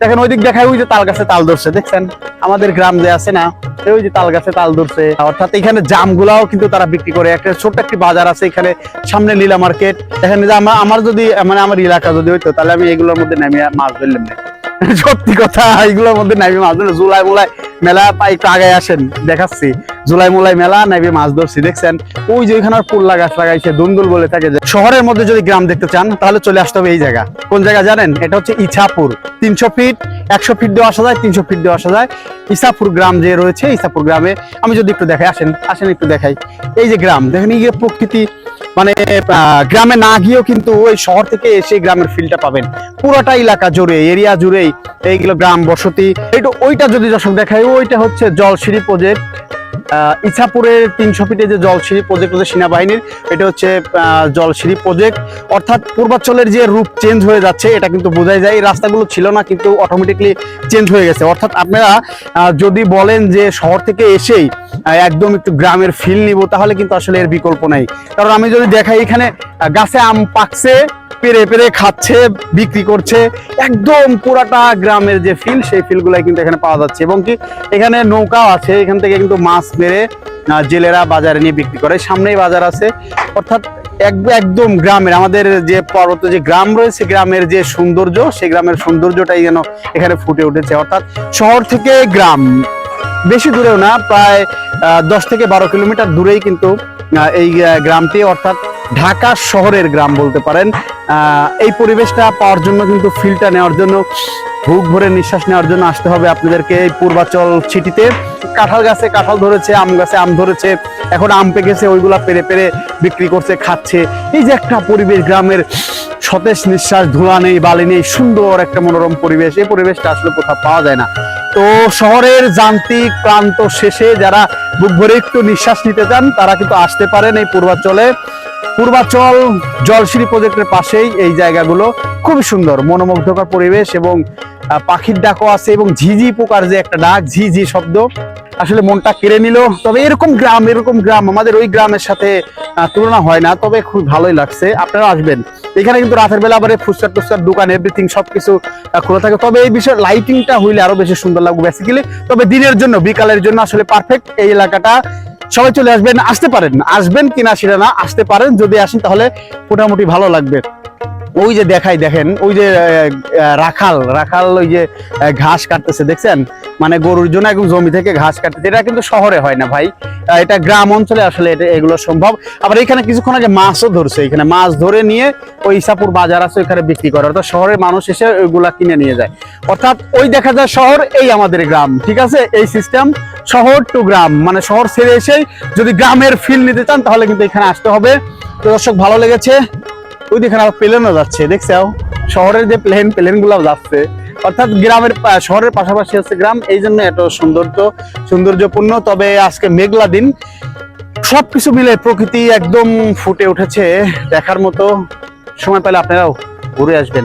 দেখেন ওই দিক দেখায় ওই যে তাল গাছে তাল ধরছে, দেখছেন? আমাদের গ্রাম যে আছে না ওই যে তাল গাছে তাল ধরছে। অর্থাৎ এখানে জামগুলাও কিন্তু তারা বিক্রি করে। একটা ছোট্ট একটি বাজার আছে এখানে, সামনে লীলা মার্কেট। দেখেন যে আমার আমার যদি মানে আমার এলাকা যদি হইতো, তাহলে আমি এগুলোর মধ্যে নামিয়ে মাছ ধরলাম না। সত্যি কথা, এগুলোর মধ্যে নামি মাছ ধরলাম জুলাই মুলাই মেলা, একটু আগে আসেন, দেখাচ্ছি। জুলাই মুলাই মেলা, নাইবে মাছ ধরছি, দেখছেন? ওই যে ওইখানে পুল্লা গাছ লাগাইছে দুন্দুল বলে থাকে যে। শহরের মধ্যে যদি গ্রাম দেখতে চান, তাহলে চলে আসতে হবে এই জায়গা। কোন জায়গা জানেন? এটা হচ্ছে ইছাপুর। তিনশো ফিট, একশো ফিট দিয়ে আসা যায়, তিনশো ফিট দিয়ে আসা যায়। ইসাপুর গ্রাম যে রয়েছে ইসাপুর গ্রামে, আমি যদি একটু দেখাই, আসেন আসেন একটু দেখাই। এই যে গ্রাম, দেখেন এই প্রকৃতি মানে গ্রামে না গিয়েও কিন্তু ওই শহর থেকে এসে গ্রামের ফিলটা পাবেন। পুরোটা এলাকা জুড়ে এরিয়া জুড়েই, এইগুলো গ্রাম বসতি। এইটা, ওইটা যদি দর্শক দেখায়, ওইটা হচ্ছে জলসিঁড়ি প্রজেক্ট ইছাপুরের তিনশো ফিটে যে জলসিঁড়ি প্রজেক্ট হচ্ছে সেনাবাহিনীর, এটা হচ্ছে জলসিঁড়ি প্রজেক্ট অর্থাৎ পূর্বাঞ্চলের যে রূপ চেঞ্জ হয়ে যাচ্ছে, এটা কিন্তু বোঝাই যায়। এই রাস্তাগুলো ছিল না, কিন্তু অটোমেটিকলি চেঞ্জ হয়ে গেছে। অর্থাৎ আপনারা যদি বলেন যে শহর থেকে এসেই একদম একটু গ্রামের ফিল নিব, তাহলে কিন্তু আসলে এর বিকল্প নাই। কারণ আমি যদি দেখাই এখানে গাছে আম পাকছে পেরে পেরে খাচ্ছে, বিক্রি করছে। একদম পুরাটা গ্রামের যে ফিল সেই ফিলগুলাই কিন্তু এখানে পাওয়া যাচ্ছে। এবং কি এখানে নৌকাও আছে, এখান থেকে কিন্তু মাছ মেরে জেলেরা বাজারে নিয়ে বিক্রি করে। সামনেই বাজার আছে। অর্থাৎ এক- একদম গ্রামের, আমাদের যে পর্বত, যে গ্রাম রয়েছে, গ্রামের যে সৌন্দর্য, সেই গ্রামের সৌন্দর্যটাই যেন এখানে ফুটে উঠেছে। অর্থাৎ শহর থেকে গ্রাম, বেশি দূরেও না, প্রায় দশ থেকে বারো কিলোমিটার দূরেই কিন্তু এই গ্রামটি। অর্থাৎ ঢাকা শহরের গ্রাম বলতে পারেন। এই পরিবেশটা পাওয়ার জন্য কিন্তু ফিলটা নেওয়ার জন্য বুক ভরে নিঃশ্বাস নেওয়ার জন্য আসতে হবে আপনাদেরকে এই পূর্বাচল সিটিতে। কাঁঠাল গাছে কাঁঠাল ধরেছে, আম গাছে আম ধরেছে, এখন আম পেকেছে, ওইগুলা পেরে পেরে বিক্রি করছে, খাচ্ছে। এই যে একটা পরিবেশ, গ্রামের সতেজ নিঃশ্বাস ধুলা নেই, বালি নেই, সুন্দর একটা মনোরম পরিবেশ। এই পরিবেশটা আসলে কোথাও পাওয়া যায় না। তো শহরের যান্ত্রিক প্রান্ত শেষে যারা বুক ভরে একটু নিঃশ্বাস নিতে চান, তারা কিন্তু আসতে পারেন এই পূর্বাচলে। পূর্বাচল জলসিঁড়ি প্রজেক্টের পাশেই এই জায়গাগুলো খুবই সুন্দর মনোমুগ্ধকর পরিবেশ এবং পাখির ডাকও আছে এবং ঝিঝি পোকার যে একটা ডাক ঝিঝি শব্দ আসলে মনটা কেড়ে নিল। তবে এরকম গ্রাম এরকম গ্রাম আমাদের ওই গ্রামের সাথে তুলনা হয় না তবে খুব ভালোই লাগছে। আপনারা আসবেন। এখানে কিন্তু রাতের বেলা আবার ফুচকার টুচকার দোকান এভরিথিং সবকিছু আহ, খোলা থাকে। তবে এই বিষয়ে লাইটিংটা হইলে আরও বেশি সুন্দর লাগবে বেসিক্যালি তবে দিনের জন্য বিকালের জন্য আসলে পারফেক্ট এই এলাকাটা। সবাই চলে আসবেন, আসতে পারেন। আসবেন কিনা সেটা না, আসতে পারেন। যদি আসেন তাহলে মোটামুটি ভালো লাগবে। ওই যে দেখাই, দেখেন, ওই যে রাখাল রাখাল ওই যে ঘাস কাটতেছে, দেখছেন? মানে গরুর জন্য একদম জমি থেকে ঘাস কাটতেছে। এটা কিন্তু শহরে হয় না ভাই। এটা গ্রাম অঞ্চলে আসলে এটা, এগুলো সম্ভব। আবার এখানে কিছুক্ষণ আগে মাছও ধরছে, এখানে মাছ ধরে নিয়ে ওই ইসাপুর বাজার আছে, ওইখানে বিক্রি করে। অর্থাৎ শহরের মানুষ এসে ওইগুলা কিনে নিয়ে যায়। অর্থাৎ ওই দেখা যায় শহর, এই আমাদের গ্রাম, ঠিক আছে? এই সিস্টেম শহর টু গ্রাম। মানে শহর ছেড়ে এসেই যদি গ্রামের ফিল নিতে চান, তাহলে কিন্তু এখানে আসতে হবে। তো দর্শক, ভালো লেগেছে। ওই দেখেন আবার প্লেনও যাচ্ছে, দেখছ শহরের যে প্লেন প্লেনগুলো যাচ্ছে। অর্থাৎ গ্রামের শহরের পাশাপাশি হচ্ছে গ্রাম এই জন্য এত সৌন্দর্য, সৌন্দর্যপূর্ণ। তবে আজকে মেঘলা দিন। সবকিছু মিলে প্রকৃতি একদম ফুটে উঠেছে দেখার মতো। সময় পেলে আপনারাও ঘুরে আসবেন।